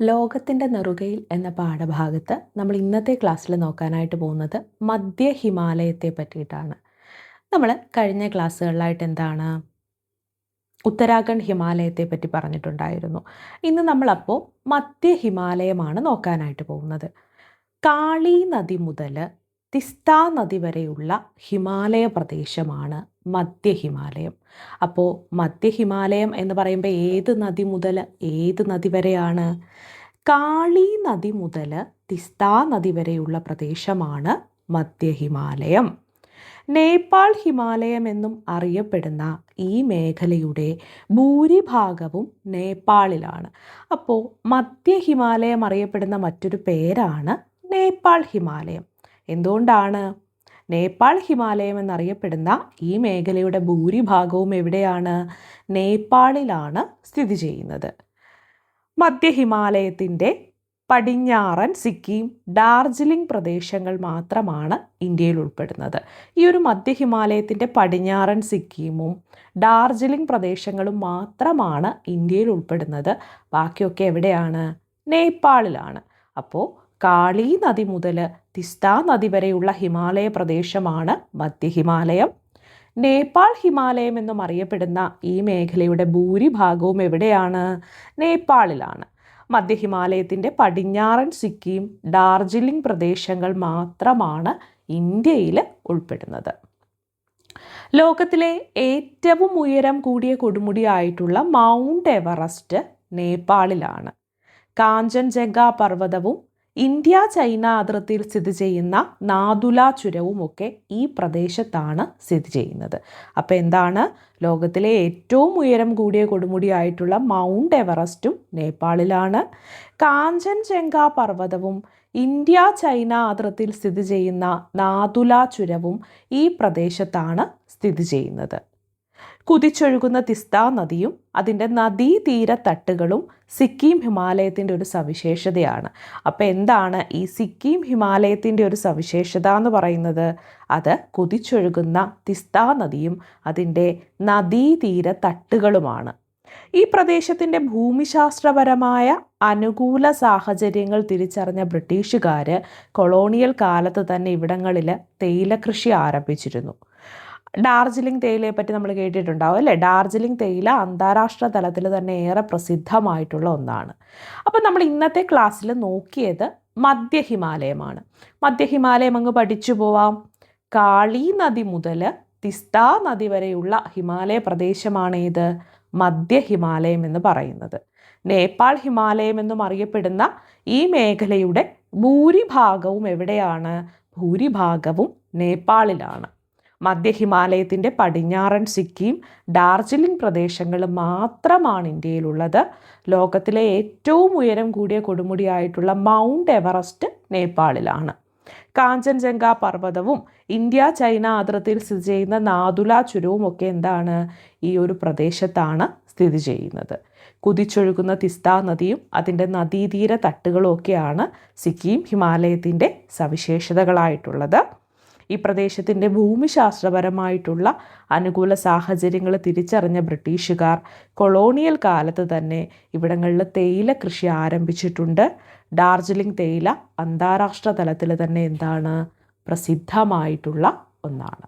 ലോകത്തിന്റെ നെറുകയിൽ എന്ന പാഠഭാഗത്ത് നമ്മൾ ഇന്നത്തെ ക്ലാസ്സിൽ നോക്കാനായിട്ട് പോകുന്നത് മധ്യ ഹിമാലയത്തെ പറ്റിയിട്ടാണ്. നമ്മൾ കഴിഞ്ഞ ക്ലാസ്സുകളിലായിട്ട് എന്താണ്? ഉത്തരാഖണ്ഡ് ഹിമാലയത്തെ പറ്റി പറഞ്ഞിട്ടുണ്ടായിരുന്നു. ഇന്ന് നമ്മളപ്പോൾ മധ്യ ഹിമാലയമാണ് നോക്കാനായിട്ട് പോകുന്നത്. കാളി നദി മുതൽ തിസ്ത നദി വരെയുള്ള ഹിമാലയ പ്രദേശമാണ് മധ്യ ഹിമാലയം. അപ്പോൾ മധ്യ ഹിമാലയം എന്ന് പറയുമ്പോൾ ഏത് നദി മുതൽ ഏത് നദി വരെയാണ്? കാളി നദി മുതൽ തിസ്താ നദി വരെയുള്ള പ്രദേശമാണ് മധ്യ ഹിമാലയം. നേപ്പാൾ ഹിമാലയം എന്നും അറിയപ്പെടുന്ന ഈ മേഖലയുടെ ഭൂരിഭാഗവും നേപ്പാളിലാണ്. അപ്പോൾ മധ്യ ഹിമാലയം അറിയപ്പെടുന്ന മറ്റൊരു പേരാണ് നേപ്പാൾ ഹിമാലയം. എന്തുകൊണ്ടാണ്? നേപ്പാൾ ഹിമാലയം എന്നറിയപ്പെടുന്ന ഈ മേഖലയുടെ ഭൂരിഭാഗവും എവിടെയാണ്? നേപ്പാളിലാണ് സ്ഥിതി ചെയ്യുന്നത്. മധ്യ ഹിമാലയത്തിന്റെ പടിഞ്ഞാറൻ സിക്കിം ഡാർജിലിംഗ് പ്രദേശങ്ങൾ മാത്രമാണ് ഇന്ത്യയിൽ ഉൾപ്പെടുന്നത്. ഈ ഒരു മധ്യ ഹിമാലയത്തിന്റെ പടിഞ്ഞാറൻ സിക്കിമും ഡാർജിലിംഗ് പ്രദേശങ്ങളും മാത്രമാണ് ഇന്ത്യയിൽ ഉൾപ്പെടുന്നത്. ബാക്കിയൊക്കെ എവിടെയാണ്? നേപ്പാളിലാണ്. അപ്പോൾ കാളി നദി മുതൽ തിസ്ത നദി വരെയുള്ള ഹിമാലയ പ്രദേശമാണ് മധ്യ ഹിമാലയം. നേപ്പാൾ ഹിമാലയം എന്നും അറിയപ്പെടുന്ന ഈ മേഖലയുടെ ഭൂരിഭാഗവും എവിടെയാണ്? നേപ്പാളിലാണ്. മധ്യ ഹിമാലയത്തിന്റെ പടിഞ്ഞാറൻ സിക്കിം ഡാർജിലിംഗ് പ്രദേശങ്ങൾ മാത്രമാണ് ഇന്ത്യയിൽ ഉൾപ്പെടുന്നത്. ലോകത്തിലെ ഏറ്റവും ഉയരം കൂടിയ കൊടുമുടിയായിട്ടുള്ള മൗണ്ട് എവറസ്റ്റ് നേപ്പാളിലാണ്. കാഞ്ചൻജംഗ പർവതവും ഇന്ത്യ ചൈന അതിർത്തിയിൽ സ്ഥിതി ചെയ്യുന്ന നാദുല ചുരവുമൊക്കെ ഈ പ്രദേശത്താണ് സ്ഥിതി ചെയ്യുന്നത്. അപ്പോൾ എന്താണ്? ലോകത്തിലെ ഏറ്റവും ഉയരം കൂടിയ കൊടുമുടിയായിട്ടുള്ള മൗണ്ട് എവറസ്റ്റും നേപ്പാളിലാണ്. കാഞ്ചൻജംഗ പർവതവും ഇന്ത്യ ചൈന അതിർത്തിയിൽ സ്ഥിതി ചെയ്യുന്ന നാദുല ചുരവും ഈ പ്രദേശത്താണ് സ്ഥിതി ചെയ്യുന്നത്. കുതിച്ചൊഴുകുന്ന തിസ്ത നദിയും അതിന്റെ നദീതീര തട്ടുകളും സിക്കിം ഹിമാലയത്തിന്റെ ഒരു സവിശേഷതയാണ്. അപ്പോൾ എന്താണ് ഈ സിക്കിം ഹിമാലയത്തിന്റെ ഒരു സവിശേഷത എന്ന് പറയുന്നത്? അത് കുതിച്ചൊഴുകുന്ന തിസ്ത നദിയും അതിന്റെ നദീതീര തട്ടുകളുമാണ് ഈ പ്രദേശത്തിന്റെ ഭൂമിശാസ്ത്രപരമായ അനുകൂല സാഹചര്യങ്ങൾ തിരിച്ചറിഞ്ഞ ബ്രിട്ടീഷുകാർ കൊളോണിയൽ കാലത്ത് തന്നെ ഇവിടങ്ങളിൽ തേയില കൃഷി ആരംഭിച്ചിരുന്നു. ഡാർജിലിംഗ് തേയിലയെ പറ്റി നമ്മൾ കേട്ടിട്ടുണ്ടാവും അല്ലേ? ഡാർജിലിംഗ് തേയില അന്താരാഷ്ട്ര തലത്തിൽ തന്നെ ഏറെ പ്രസിദ്ധമായിട്ടുള്ള ഒന്നാണ്. അപ്പം നമ്മൾ ഇന്നത്തെ ക്ലാസ്സിൽ നോക്കിയത് മധ്യ ഹിമാലയമാണ്. മധ്യ ഹിമാലയം അങ്ങ് പഠിച്ചു പോവാം. കാളി നദി മുതൽ തിസ്ത നദി വരെയുള്ള ഹിമാലയ പ്രദേശമാണ് ഇത്. മധ്യ ഹിമാലയം എന്ന് പറയുന്നത്. നേപ്പാൾ ഹിമാലയം എന്നും അറിയപ്പെടുന്ന ഈ മേഖലയുടെ ഭൂരിഭാഗവും എവിടെയാണ്? ഭൂരിഭാഗവും നേപ്പാളിലാണ്. മധ്യ ഹിമാലയത്തിന്റെ പടിഞ്ഞാറൻ സിക്കിം ഡാർജിലിംഗ് പ്രദേശങ്ങൾ മാത്രമാണ് ഇന്ത്യയിലുള്ളത്. ലോകത്തിലെ ഏറ്റവും ഉയരം കൂടിയ കൊടുമുടിയായിട്ടുള്ള മൗണ്ട് എവറസ്റ്റ് നേപ്പാളിലാണ്. കാഞ്ചൻജംഗ പർവതവും ഇന്ത്യ ചൈന അതിർത്തിയിൽ സ്ഥിതി ചെയ്യുന്ന നാദുല ചുരവും ഒക്കെ എന്താണ്? ഈ ഒരു പ്രദേശത്താണ് സ്ഥിതി ചെയ്യുന്നത്. കുതിച്ചൊഴുകുന്ന തിസ്ത നദിയും അതിന്റെ നദീതീര തട്ടുകളും ഒക്കെയാണ് സിക്കിം ഹിമാലയത്തിന്റെ സവിശേഷതകളായിട്ടുള്ളത്. ഈ പ്രദേശത്തിന്റെ ഭൂമിശാസ്ത്രപരമായിട്ടുള്ള അനുകൂല സാഹചര്യങ്ങൾ തിരിച്ചറിഞ്ഞ ബ്രിട്ടീഷുകാർ കൊളോണിയൽ കാലത്ത് തന്നെ ഇവിടങ്ങളിൽ തേയില കൃഷി ആരംഭിച്ചിട്ടുണ്ട്. ഡാർജിലിംഗ് തേയില അന്താരാഷ്ട്ര തലത്തിൽ തന്നെ എന്താണ്? പ്രസിദ്ധമായിട്ടുള്ള ഒന്നാണ്.